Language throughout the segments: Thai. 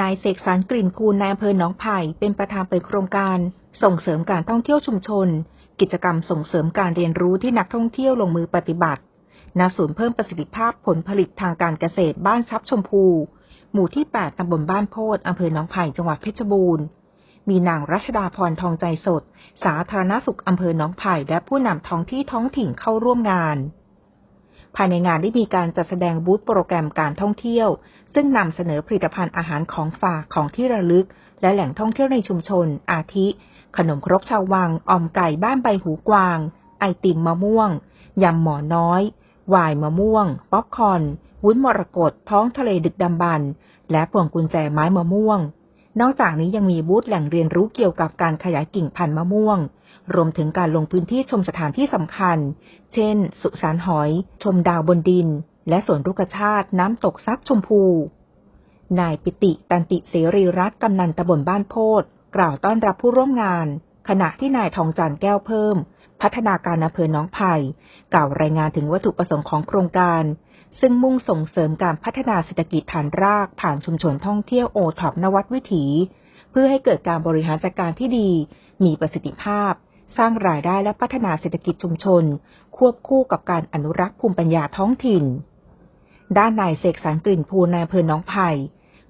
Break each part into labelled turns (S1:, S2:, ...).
S1: นายเสกสรรกลิ่นภูลนายอำเภอหนองไผ่เป็นประธานเปิดโครงการส่งเสริมการท่องเที่ยวชุมชน กิจกรรมส่งเสริมการเรียนรู้ที่นักท่องเที่ยวลงมือปฏิบัติณศูนย์เพิ่มประสิทธิภาพผลผลิตทางการเกษตรบ้านชับชมพู หมู่ที่ 8 ตำบลบ้านโพธอำเภอหนองไผ่จังหวัดเพชรบูรณ์ มีนางรัชดาพรทองใจสด สาธารณสุขอำเภอหนองไผ่และผู้นำท้องที่ท้องถิ่นเข้าร่วมงาน ภายในงานได้มีการจัดแสดงบูธโปรแกรมการท่องเที่ยว ซึ่งนำเสนอผลิตภัณฑ์อาหารของฝากของที่ระลึก และแหล่งท่องเที่ยวในชุมชน อาทิ ขนมครกชาววังอ่อมไก่บ้านใบหูกวาง ไอติมมะม่วงยำหมอน้อยวายมะม่วง ป๊อปคอน วุ้นมรกตท้องทะเลดึกดำบรรและพวงกุญแจไม้มะม่วง นอกจากนี้ยังมีบูธแหล่งเรียนรู้เกี่ยวกับการขยายกิ่งพันธุ์มะม่วง รวมถึงการลงพื้นที่ชมสถานที่สำคัญ เช่น สุสานหอย ชมดาวบนดิน และสวนรุกชาติน้ำตกซับชมพู นายปิติตันติเสรีรัตน์กำนันตำบลบ้านโพธกล่าวต้อนรับผู้ร่วมงาน ขณะที่นายทองจันทร์แก้วเพิ่ม พัฒนาการอำเภอหนองไผ่กล่าวรายงานถึงวัตถุประสงค์ของโครงการ ซึ่งมุ่งส่งเสริมการพัฒนาเศรษฐกิจฐานรากผ่านชุมชนท่องเที่ยวโอท็อปนวัดวิถี เพื่อให้เกิดการบริหารจัดการที่ดี มีประสิทธิภาพ สร้างรายได้และพัฒนาเศรษฐกิจชุมชน ควบคู่กับการอนุรักษ์ภูมิปัญญาท้องถิ่น ด้านนายเสกสรรกลิ่นภูนายอำเภอหนองไผ่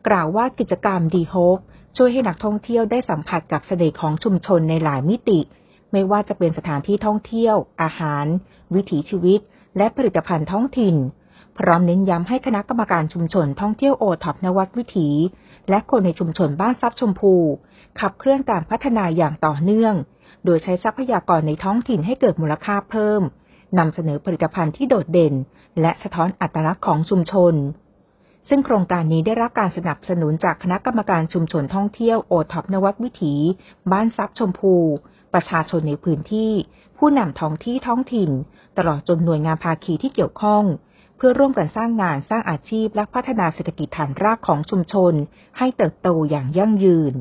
S1: กล่าวว่ากิจกรรมดีโฮปช่วยให้นักท่องเที่ยวได้สัมผัสกับเสน่ห์ของชุมชนในหลายมิติ ไม่ว่าจะเป็นสถานที่ท่องเที่ยว อาหาร วิถีชีวิต และผลิตภัณฑ์ท้องถิ่น พร้อมเน้นย้ำให้คณะกรรมการชุมชนท่องเที่ยวโอท็อปนวัดวิถี และคนในชุมชนบ้านซับชมพู ขับเคลื่อนการพัฒนาอย่างต่อเนื่อง โดยใช้ทรัพยากรในท้องถิ่นให้เกิดมูลค่าเพิ่ม นำเสนอผลิตภัณฑ์ที่โดดเด่น และสะท้อนอัตลักษณ์ของชุมชน ซึ่งโครงการนี้ได้รับการสนับสนุนจากคณะกรรมการชุมชนท่องเที่ยวโอท็อปนวัดวิถี บ้านซับชมพู ประชาชนในพื้นที่ ผู้นำท้องที่ท้องถิ่น ตลอดจนหน่วยงานภาคีที่เกี่ยวข้อง เพื่อร่วมกันสร้างงานสร้างอาชีพและพัฒนาเศรษฐกิจฐานรากของชุมชน ให้เติบโตอย่างยั่งยืน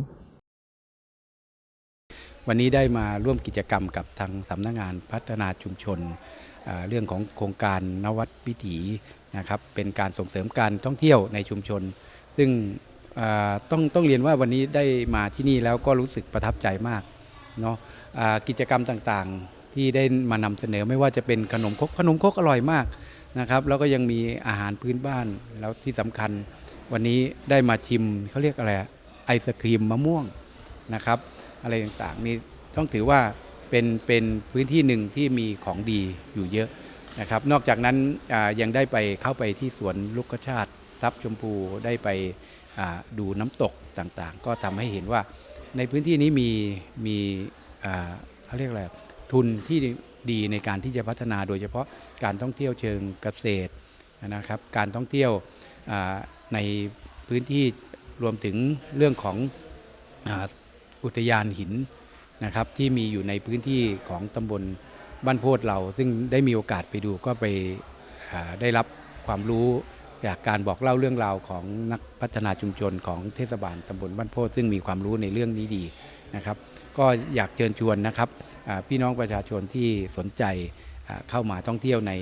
S2: วันนี้ได้มาร่วมกิจกรรมกับทางสำนักงานพัฒนาชุมชน เรื่องของโครงการนวัดวิถีนะครับเป็นการส่งเสริมการท่องเที่ยวในชุมชน ซึ่งต้องต้องเรียนว่าวันนี้ได้มาที่นี่แล้วก็รู้สึกประทับใจมากเนาะกิจกรรมต่างๆที่ได้มานำเสนอไม่ว่าจะเป็นขนมคกขนมคกอร่อยมากนะครับแล้วก็ยังมีอาหารพื้นบ้านแล้วที่สำคัญ วันนี้ได้มาชิมเขาเรียกอะไรไอศครีมมะม่วงนะครับ อะไรต่างๆนี่ต้องถือว่าเป็นเป็นพื้นที่หนึ่งที่มีของดีอยู่เยอะนะครับ นอกจากนั้นยังได้ไปเข้าไปที่สวนลูกชาติทรัพย์ชมพูได้ไปดูน้ำตกต่างๆ ก็ทำให้เห็นว่าในพื้นที่นี้มีมีเขาเรียกอะไรทุนที่ดีในการที่จะพัฒนาโดยเฉพาะการท่องเที่ยวเชิงเกษตรนะครับ การท่องเที่ยวในพื้นที่รวมถึงเรื่องของ อุทยานหินนะครับที่มีอยู่ในพื้นที่ของตำบลบ้านโพธเรา ซึ่งได้มีโอกาสไปดูก็ไปได้รับความรู้จากการบอกเล่าเรื่องราวของนักพัฒนาชุมชนของเทศบาลตำบลบ้านโพธซึ่งมีความรู้ในเรื่องนี้ดีนะครับ ก็อยากเชิญชวนนะครับพี่น้องประชาชนที่สนใจเข้ามาท่องเที่ยวใน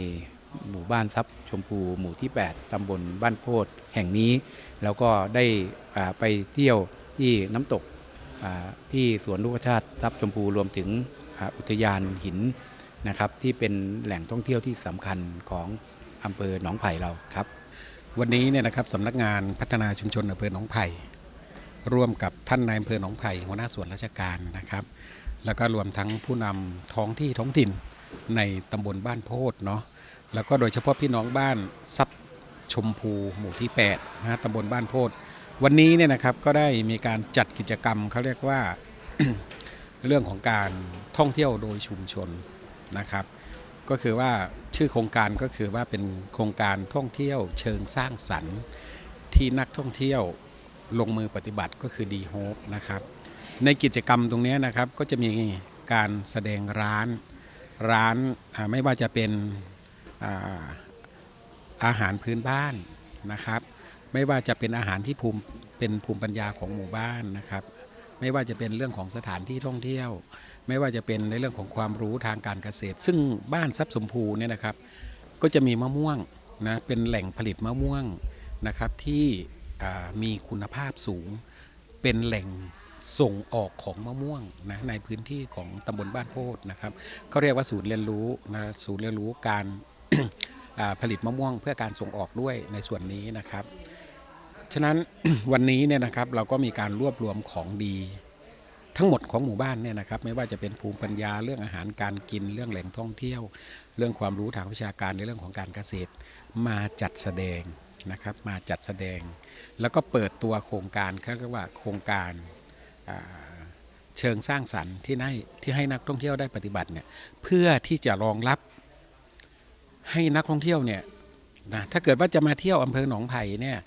S2: หมู่บ้านทรัพย์ชมพูหมู่ที่ 8 ตำบลบ้านโพธแห่งนี้ แล้วก็ได้ไปเที่ยวที่น้ำตก ที่สวนลูกชาติทรัพย์ชมพูรวมถึงอุทยานหินนะครับที่เป็นแหล่งท่องเที่ยวที่สำคัญของอำเภอหนองไผ่เราครับ
S3: วันนี้เนี่ยนะครับสำนักงานพัฒนาชุมชนอำเภอหนองไผ่ร่วมกับท่านนายอำเภอหนองไผ่หัวหน้าส่วนราชการนะครับ แล้วก็รวมทั้งผู้นำท้องที่ท้องถิ่นในตำบลบ้านโพธเนาะแล้วก็โดยเฉพาะพี่น้องบ้านซับชมพูหมู่ที่8นะฮะตำบลบ้านโพธ วันนี้เนี่ยนะครับก็ได้มีการจัดกิจกรรมเขาเรียกว่าเรื่องของการท่องเที่ยวโดยชุมชนนะครับ ก็คือว่าชื่อโครงการก็คือว่าเป็นโครงการท่องเที่ยวเชิงสร้างสรรค์ ที่นักท่องเที่ยวลงมือปฏิบัติก็คือดีโฮปนะครับในกิจกรรมตรงนี้นะครับก็จะมีการแสดงร้านร้านไม่ว่าจะเป็นอาอาหารพื้นบ้านนะครับ ไม่ว่าจะเป็นอาหารที่ภูมิเป็นภูมิปัญญาของหมู่บ้านนะครับ ไม่ว่าจะเป็นเรื่องของสถานที่ท่องเที่ยว ไม่ว่าจะเป็นในเรื่องของความรู้ทางการเกษตร ซึ่งบ้านทรัพย์สมพูเนี่ยนะครับ ก็จะมีมะม่วงนะเป็นแหล่งผลิตมะม่วงนะครับที่มีคุณภาพสูง เป็นแหล่งส่งออกของมะม่วงนะในพื้นที่ของตำบลบ้านโพดนะครับเขาเรียกว่าศูนย์เรียนรู้นะศูนย์เรียนรู้การผลิตมะม่วงเพื่อการส่งออกด้วยในส่วนนี้นะครับ ฉะนั้นวันนี้เนี่ยนะครับเราก็มีการรวบรวมของดี ทั้งหมดของหมู่บ้านเนี่ยนะครับ ไม่ว่าจะเป็นภูมิปัญญาเรื่องอาหารการกินเรื่องแหล่งท่องเที่ยว เรื่องความรู้ทางวิชาการในเรื่องของการเกษตร มาจัดแสดงนะครับมาจัดแสดง แล้วก็เปิดตัวโครงการเขาเรียกว่าโครงการเชิงสร้างสรรค์ที่ให้ที่ให้นักท่องเที่ยวได้ปฏิบัติเนี่ยเพื่อที่จะรองรับให้นักท่องเที่ยวเนี่ย นะถ้าเกิดว่าจะมาเที่ยวอำเภอหนองไผ่เนี่ย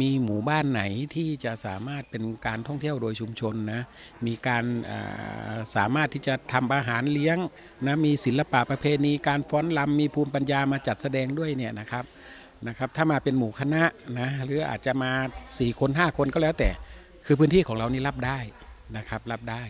S3: มีหมู่บ้านไหนที่จะสามารถเป็นการท่องเที่ยวโดยชุมชนนะมีการาสามารถที่จะทำอาหารเลี้ยงนะมีศิลปะประเพณี การฟ้อนรำมีภูมิปัญญามาจัดแสดงด้วยเนี่ยนะครับนะครับ ถ้ามาเป็นหมู่คณะนะหรืออาจจะมา 4 คน 5 คนก็แล้วแต่ คือพื้นที่ของเรานี่รับได้นะครับรับได้